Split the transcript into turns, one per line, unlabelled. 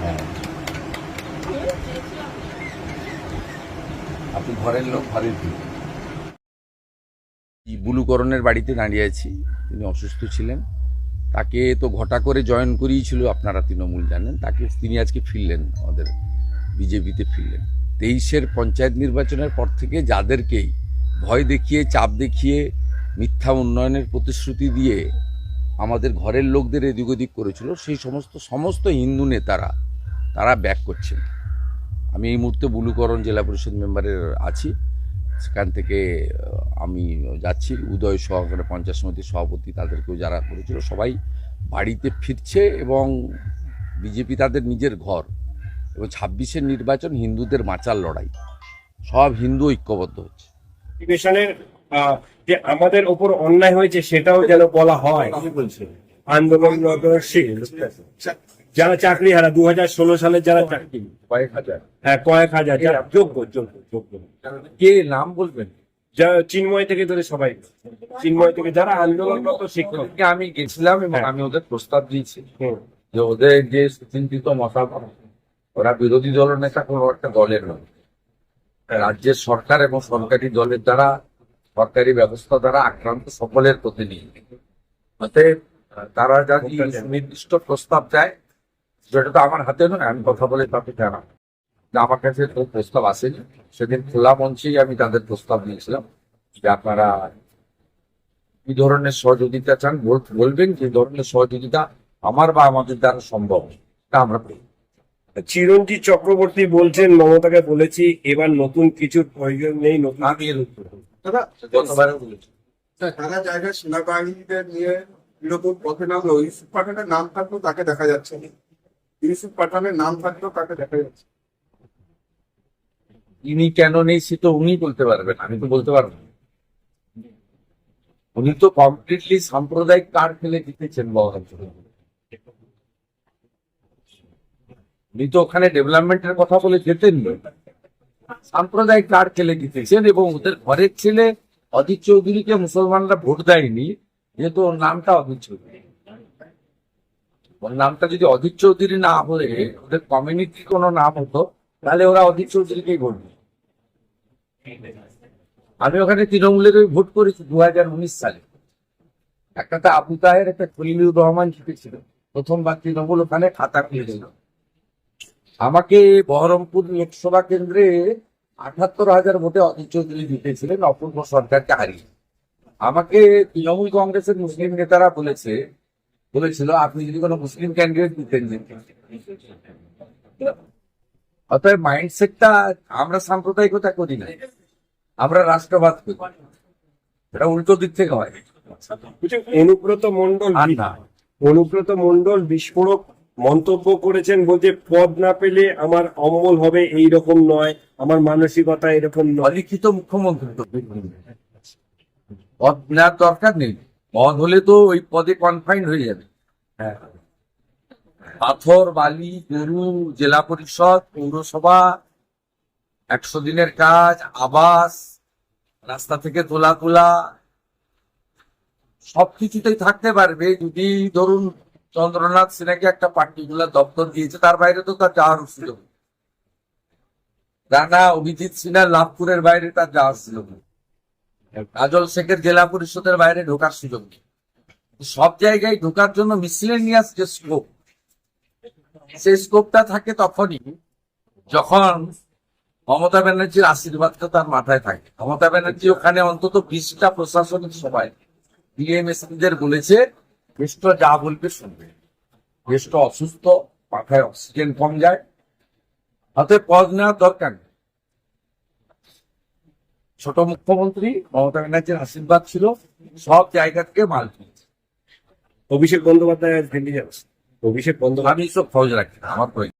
হ্যাঁ। আপনি ঘরের লোক বুলুকরণের বাড়িতে দাঁড়িয়ে আছি। তিনি অসুস্থ ছিলেন। তাকে তো ঘটা করে জয়েন করিয়েছিল আপনারা তৃণমূল, জানেন? তাকে তিনি আজকে ফিরলেন, আমাদের বিজেপিতে ফিরলেন। তেইশের পঞ্চায়েত নির্বাচনের পর থেকে যাদেরকেই ভয় দেখিয়ে, চাপ দেখিয়ে, মিথ্যা উন্নয়নের প্রতিশ্রুতি দিয়ে আমাদের ঘরের লোকদের এদিক ওদিক করেছিল, সেই সমস্ত সমস্ত হিন্দু নেতারা, তারা ব্যাক করছেন। আমি এই মুহূর্তে বুলুকরণ জেলা পরিষদ মেম্বারের আছি। সেখান থেকে আমি যাচ্ছি। উদয় সহকারে পঞ্চায়েত সমিতির সভাপতি তাদেরকেও যারা করেছিল, সবাই বাড়িতে ফিরছে এবং বিজেপি তাদের নিজের ঘর এবং ছাব্বিশের নির্বাচন হিন্দুদের বাঁচার লড়াই। সব হিন্দু ঐক্যবদ্ধ হচ্ছে।
যে আমাদের ওপর অন্যায় হয়েছে সেটাও যেন বলা হয়। আন্দোলনরত যারা চাকরি হারা দু হাজার ষোলো সালে যারা চাকরি।
কয়েক হাজার
হ্যাঁ কয়েক হাজার যারা যোগ্য যোগ্য যোগ্য।
কে নাম বলবেন?
যারা চিন্ময় থেকে ধরে সবাই। চিন্ময় থেকে যারা আন্দোলনরত শিক্ষক।
আমি গেছিলাম এবং
হ্যাঁ।
আমি ওদের প্রস্তাব দিয়েছি যে ওদের যে সুচিন্তিত মতামত ওরা বিরোধী দলনেতা কোনো একটা দলের নয়। রাজ্যের সরকার এবং সরকারি দলের দ্বারা সরকারি ব্যবস্থা দ্বারা আক্রান্ত সকলের প্রতিনিধি অতএব তারা যদি সুনির্দিষ্ট প্রস্তাব দেয় যেটা তো আমার হাতে নয় আমি কথা বলে তাকে জানাব। যে আমার কাছে তো প্রস্তাব আসেনি। সেদিন খোলা মঞ্চেই আমি তাদের প্রস্তাব দিয়েছিলাম যে আপনারা কি ধরনের সহযোগিতা চান বল- বলবেন যে ধরনের সহযোগিতা আমার বা আমাদের দ্বারা সম্ভব তা আমরা
চিরঞ্জিত চক্রবর্তী বলছেন মমতাকে বলেছি এবার নতুন কিছুর প্রয়োজন নেই নতুন
নানা জায়গায় সেনাবাহিনীদের নিয়ে বিরোধী পথে নামলো। ইউসুফ পাঠানের নাম থাকলেও তাকে দেখা যাচ্ছে না। ইউসুফ পাঠানের নাম থাকলেও তাকে দেখা যাচ্ছে
ইনি কেন নেই সে তো উনি বলতে পারবেন আমি তো বলতে পারব না। উনি তো কমপ্লিটলি সাম্প্রদায়িক কার্ড খেলে জিতেছেন উনি তো ওখানে ডেভেলপমেন্টের কথা বলে যেতেন না। সাম্প্রদায়িক কার্ড খেলে জিতেছেন এবং ওদের ঘরের ছেলে অজিত চৌধুরীকে মুসলমানরা ভোট দেয়নি, যেহেতু ওর নামটা অজিত চৌধুরী। ওর নামটা যদি অজিত চৌধুরী না হলে ওদের কমিউনিটি কোনো নাম হতো, তাহলে ওরা অজিত চৌধুরীকেই ভোট আমি ওখানে তৃণমূলের ভোট করেছি দু হাজার উনিশ সালে। একটা তো আবু তাহের, একটা খলিলুর রহমান জিতেছিল। প্রথমবার তৃণমূল ওখানে খাতা খুলেছিল আমাকে বহরমপুর লোকসভা কেন্দ্রে আঠাত্তর হাজার ভোটে অজিত চৌধুরী জিতেছিলেন অপূর্ব সরকারকে হারিয়ে। আমাকে তৃণমূল কংগ্রেসের মুসলিম নেতারা বলেছে বলেছিল আপনি যদি কোনো মুসলিম ক্যান্ডিডেট দিতেন অতএব মাইন্ডসেটটা আমরা সাম্প্রদায়িকতা করি না আমরা রাষ্ট্রবাদ করি। এটা উল্টো দিক থেকে হয়।
অনুব্রত মন্ডল অনুব্রত মন্ডল বিস্ফোরক মন্তব্য করেছেন বলছে পদ না পেলে আমার অমল হবে এই রকম নয় আমার মানসিকতা এরকম নয়।
অলিখিত মুখ্যমন্ত্রী পদ নেওয়ার দরকার নেই পদ হলে তো ওই পদে কনফাইন্ড হয়ে যাবে। হ্যাঁ। পাথর বালি গরু জেলা পরিষদ পৌরসভা একশো দিনের কাজ আবাস রাস্তা থেকে তোলা তোলা সবকিছুতেই থাকতে পারবে। যদি ধরুন চন্দ্রনাথ সিনহাকে একটা পার্টিকুলার দপ্তর দিয়েছে, তার বাইরে তো তার যাওয়ার সুযোগ রানা অভিজিৎ সিনহা লাভপুরের বাইরে তার যাওয়ার সুযোগ কাজল শেখের জেলা পরিষদের বাইরে ঢোকার সুযোগ সব জায়গায় ঢোকার জন্য মিসলেনিয়াস যে স্কোপ সেই স্কোপটা থাকে তখনই যখন মমতা ব্যানার্জির আশীর্বাদটা তার মাথায় থাকে। মমতা ব্যানার্জি ওখানে অন্তত বিশটা প্রশাসনিক সভায় ডিএমএসপিদের বলেছে কেষ্ট যা বলবে শুনবে। কেষ্ট অসুস্থ মাথায় অক্সিজেন কম যায়। হাতে পজ নেওয়ার দরকার নেই। ছোট মুখ্যমন্ত্রী মমতা ব্যানার্জির আশীর্বাদ ছিল সব জায়গা থেকে মাল কিনেছে।
অভিষেক বন্দ্যোপাধ্যায় আজ ভেঙে যাচ্ছে। অভিষেক বন্দ্যোপাধ্যায়
আমি সব খোঁজ রাখি আমার প্রয়োজন।